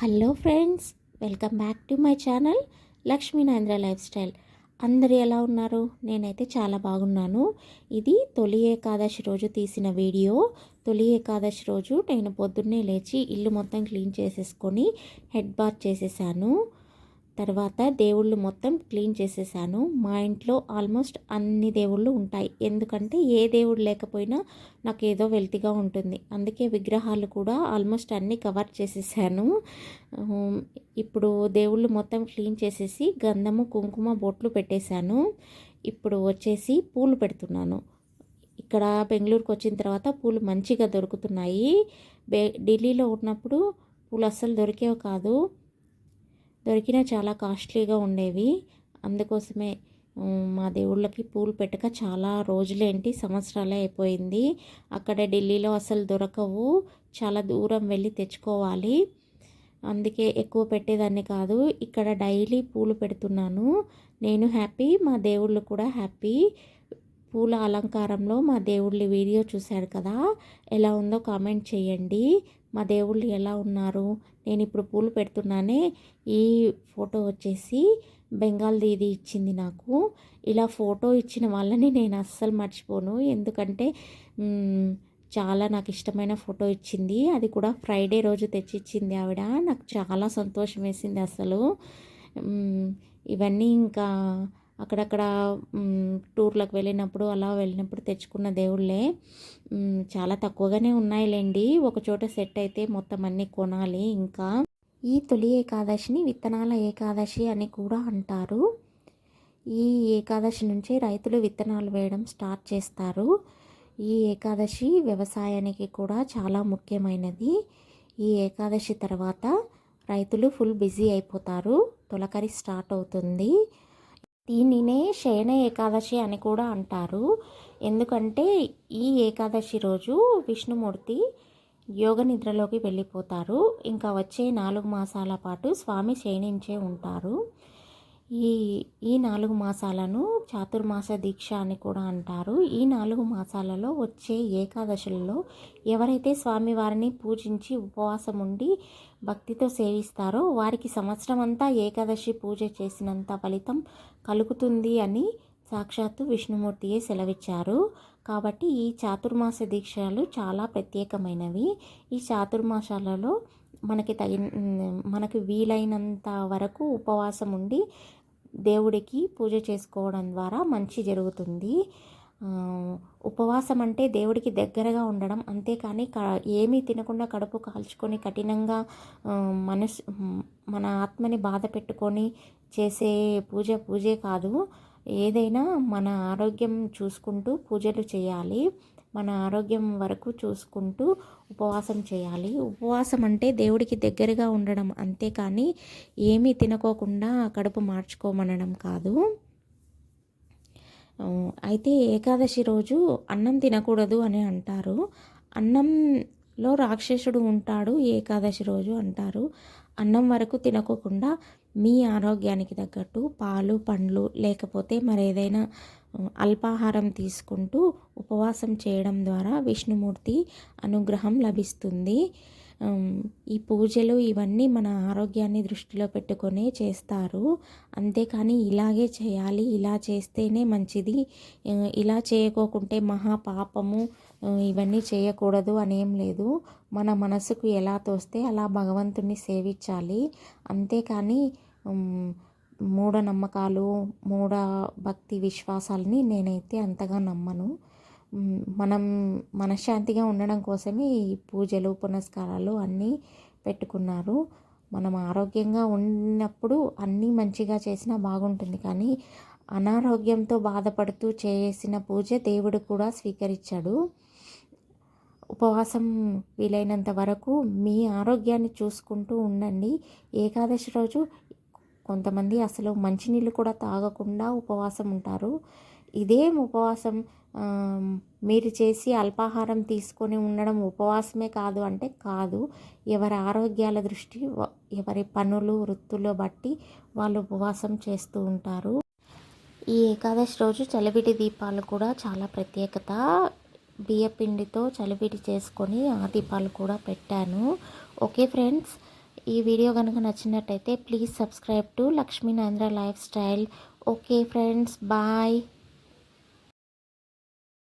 Hello friends welcome back to my channel లక్ష్మీనాంద్ర life style. అందరు ఎలా ఉన్నారు? నేనైతే చాలా బాగున్నాను. ఇది తొలి ఏకాదశి రోజు తీసిన వీడియో. తొలి ఏకాదశి రోజు నేను పొద్దున్నే లేచి ఇల్లు మొత్తం క్లీన్ చేసేసుకొని హెడ్ బాత్ చేసేసాను. తర్వాత దేవుళ్ళు మొత్తం క్లీన్ చేసేసాను. మా ఇంట్లో ఆల్మోస్ట్ అన్ని దేవుళ్ళు ఉంటాయి. ఎందుకంటే ఏ దేవుడు లేకపోయినా నాకు ఏదో వెల్తిగా ఉంటుంది. అందుకే విగ్రహాలు కూడా ఆల్మోస్ట్ అన్నీ కవర్ చేసేసాను. ఇప్పుడు దేవుళ్ళు మొత్తం క్లీన్ చేసేసి గంధము కుంకుమ బొట్లు పెట్టేశాను. ఇప్పుడు వచ్చేసి పూలు పెడుతున్నాను. ఇక్కడ బెంగళూరుకు వచ్చిన తర్వాత పూలు మంచిగా దొరుకుతున్నాయి. బే ఢిల్లీలో ఉన్నప్పుడు పూలు అస్సలు దొరికేవి కాదు. దొరికినా చాలా కాస్ట్లీగా ఉండేవి. అందుకోసమే మా దేవుళ్ళకి పూలు పెట్టక చాలా రోజులేంటి సంవత్సరాలే అయిపోయింది. అక్కడ ఢిల్లీలో అసలు దొరకవు. చాలా దూరం వెళ్ళి తెచ్చుకోవాలి. అందుకే ఎక్కువ పెట్టేదాన్ని కాదు ఇక్కడ డైలీ పూలు పెడుతున్నాను. నేను హ్యాపీ మా దేవుళ్ళు కూడా హ్యాపీ. పూల అలంకారంలో మా దేవుళ్ళ వీడియో చూశారు కదా ఎలా ఉందో కామెంట్ చేయండి. మా దేవుళ్ళు ఎలా ఉన్నారు? నేను ఇప్పుడు పూలు పెడుతున్నానే. ఈ ఫోటో వచ్చేసి బెంగాల్ దీది ఇచ్చింది నాకు. ఇలా ఫోటో ఇచ్చిన వాళ్ళని నేను అస్సలు మర్చిపోను. ఎందుకంటే చాలా నాకు ఇష్టమైన ఫోటో ఇచ్చింది. అది కూడా ఫ్రైడే రోజు తెచ్చిచ్చింది ఆవిడ. నాకు చాలా సంతోషం వేసింది అసలు. ఇవన్నీ ఇంకా అక్కడక్కడ టూర్లకు వెళ్ళినప్పుడు అలా వెళ్ళినప్పుడు తెచ్చుకున్న దేవుళ్ళే. చాలా తక్కువగానే ఉన్నాయిలేండి. ఒక చోట సెట్ అయితే మొత్తం అన్నీ కొనాలి ఇంకా. ఈ తొలి ఏకాదశిని విత్తనాల ఏకాదశి అని కూడా అంటారు. ఈ ఏకాదశి నుంచే రైతులు విత్తనాలు వేయడం స్టార్ట్ చేస్తారు. ఈ ఏకాదశి వ్యవసాయానికి కూడా చాలా ముఖ్యమైనది. ఈ ఏకాదశి తర్వాత రైతులు ఫుల్ బిజీ అయిపోతారు. తొలకరి స్టార్ట్ అవుతుంది. దీనినే శయన ఏకాదశి అని కూడా అంటారు. ఎందుకంటే ఈ ఏకాదశి రోజు విష్ణుమూర్తి యోగ నిద్రలోకి వెళ్ళిపోతారు. ఇంకా వచ్చే నాలుగు మాసాల పాటు స్వామి శయనించే ఉంటారు. ఈ ఈ నాలుగు మాసాలను చాతుర్మాస దీక్ష అని కూడా అంటారు. ఈ నాలుగు మాసాలలో వచ్చే ఏకాదశులలో ఎవరైతే స్వామివారిని పూజించి ఉపవాసం ఉండి భక్తితో సేవిస్తారో వారికి సంవత్సరం అంతా ఏకాదశి పూజ చేసినంత ఫలితం కలుగుతుంది అని సాక్షాత్తు విష్ణుమూర్తియే సెలవిచ్చారు. కాబట్టి ఈ చాతుర్మాస దీక్షలు చాలా ప్రత్యేకమైనవి. ఈ చాతుర్మాసాలలో మనకి తగిన మనకి వీలైనంత వరకు ఉపవాసం ఉండి దేవుడికి పూజ చేసుకోవడం ద్వారా మంచి జరుగుతుంది. ఉపవాసం అంటే దేవుడికి దగ్గరగా ఉండడం. అంతేకాని క ఏమీ తినకుండా కడుపు కాల్చుకొని కఠినంగా మనసు మన ఆత్మని బాధ పెట్టుకొని చేసే పూజ పూజే కాదు. ఏదైనా మన ఆరోగ్యం చూసుకుంటూ పూజలు చేయాలి. మన ఆరోగ్యం వరకు చూసుకుంటూ ఉపవాసం చేయాలి. ఉపవాసం అంటే దేవుడికి దగ్గరగా ఉండడం అంతేకాని ఏమీ తినకోకుండా కడుపు మార్చుకోమనడం కాదు. అయితే ఏకాదశి రోజు అన్నం తినకూడదు అని అంటారు. అన్నంలో రాక్షసుడు ఉంటాడు ఏకాదశి రోజు అంటారు. అన్నం వరకు తినకోకుండా మీ ఆరోగ్యానికి తగ్గట్టు పాలు పండ్లు లేకపోతే మరేదైనా అల్పాహారం తీసుకుంటూ ఉపవాసం చేయడం ద్వారా విష్ణుమూర్తి అనుగ్రహం లభిస్తుంది. ఈ పూజలు ఇవన్నీ మన ఆరోగ్యాన్ని దృష్టిలో పెట్టుకొని చేస్తారు. అంతేకాని ఇలాగే చేయాలి ఇలా చేస్తేనే మంచిది. ఇలా చేయకోకుంటే మహా పాపము ఇవన్నీ చేయకూడదు అనేం లేదు. మన మనసుకు ఎలా తోస్తే అలా భగవంతుని సేవించాలి. అంతేకాని మూఢనమ్మకాలు మూఢ భక్తి విశ్వాసాలని నేనైతే అంతగా నమ్మను. మనం మనశ్శాంతిగా ఉండడం కోసమే ఈ పూజలు పునస్కారాలు అన్నీ పెట్టుకున్నారు. మనం ఆరోగ్యంగా ఉన్నప్పుడు అన్నీ మంచిగా చేసినా బాగుంటుంది. కానీ అనారోగ్యంతో బాధపడుతూ చేసిన పూజ దేవుడు కూడా స్వీకరించాడు. ఉపవాసం వీలైనంత వరకు మీ ఆరోగ్యాన్ని చూసుకుంటూ ఉండండి. ఏకాదశి రోజు కొంతమంది అసలు మంచినీళ్ళు కూడా తాగకుండా ఉపవాసం ఉంటారు. ఇదేం ఉపవాసం? మీరు చేసి అల్పాహారం తీసుకొని ఉండడం ఉపవాసమే కాదు అంటే కాదు. ఎవరి ఆరోగ్యాల దృష్టి ఎవరి పనులు వృత్తులు బట్టి వాళ్ళు ఉపవాసం చేస్తూ ఉంటారు. ఈ ఏకాదశి రోజు చలివిడి దీపాలు కూడా చాలా ప్రత్యేకత. బియ్యపిండితో చలివిడి చేసుకొని ఆ దీపాలు కూడా పెట్టాను. ఓకే ఫ్రెండ్స్ ఈ వీడియో కనుక నచ్చినట్టయితే please subscribe to లక్ష్మీనాంధ్ర life style. Okay friends bye.